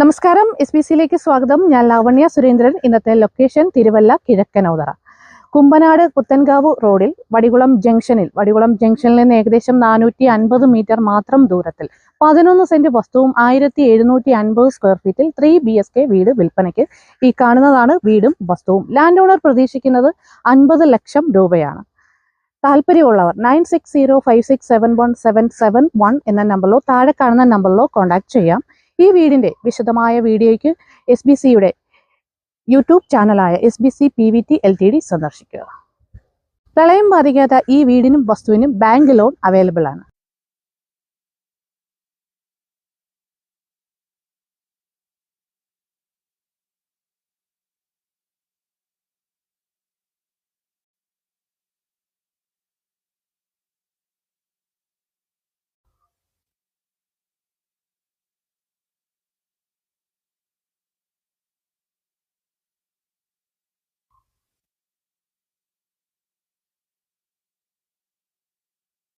നമസ്കാരം. S B സിയിലേക്ക് സ്വാഗതം. ഞാൻ ലാവണ്യ സുരേന്ദ്രൻ. ഇന്നത്തെ ലൊക്കേഷൻ തിരുവല്ല കിഴക്കനോതറ കുമ്പനാട് പുത്തൻകാവ് റോഡിൽ വടികുളം ജംഗ്ഷനിൽ വടികുളം ജംഗ്ഷനിൽ നിന്ന് ഏകദേശം നാനൂറ്റി അൻപത് മീറ്റർ മാത്രം ദൂരത്തിൽ പതിനൊന്ന് സെന്റ് വസ്തുവും ആയിരത്തി എഴുന്നൂറ്റി അൻപത് സ്ക്വയർ ഫീറ്റിൽ ത്രീ ബി എസ് കെ വീട് വിൽപ്പനയ്ക്ക് ഈ കാണുന്നതാണ് വീടും വസ്തുവും. ലാൻഡ് ഓണർ പ്രതീക്ഷിക്കുന്നത് അൻപത് ലക്ഷം രൂപയാണ്. താല്പര്യമുള്ളവർ nine six zero five six seven one seven seven one എന്ന നമ്പറിലോ താഴെ കാണുന്ന നമ്പറിലോ കോൺടാക്ട് ചെയ്യാം. ഈ വീടിന്റെ വിശദമായ വീഡിയോയ്ക്ക് എസ് ബി സിയുടെ YouTube ചാനലായ S B C P V T L T D സന്ദർശിക്കുക. പ്രളയം ബാധിക്കാത്ത ഈ വീടിനും വസ്തുവിനും ബാങ്ക് ലോൺ അവൈലബിൾ ആണ്.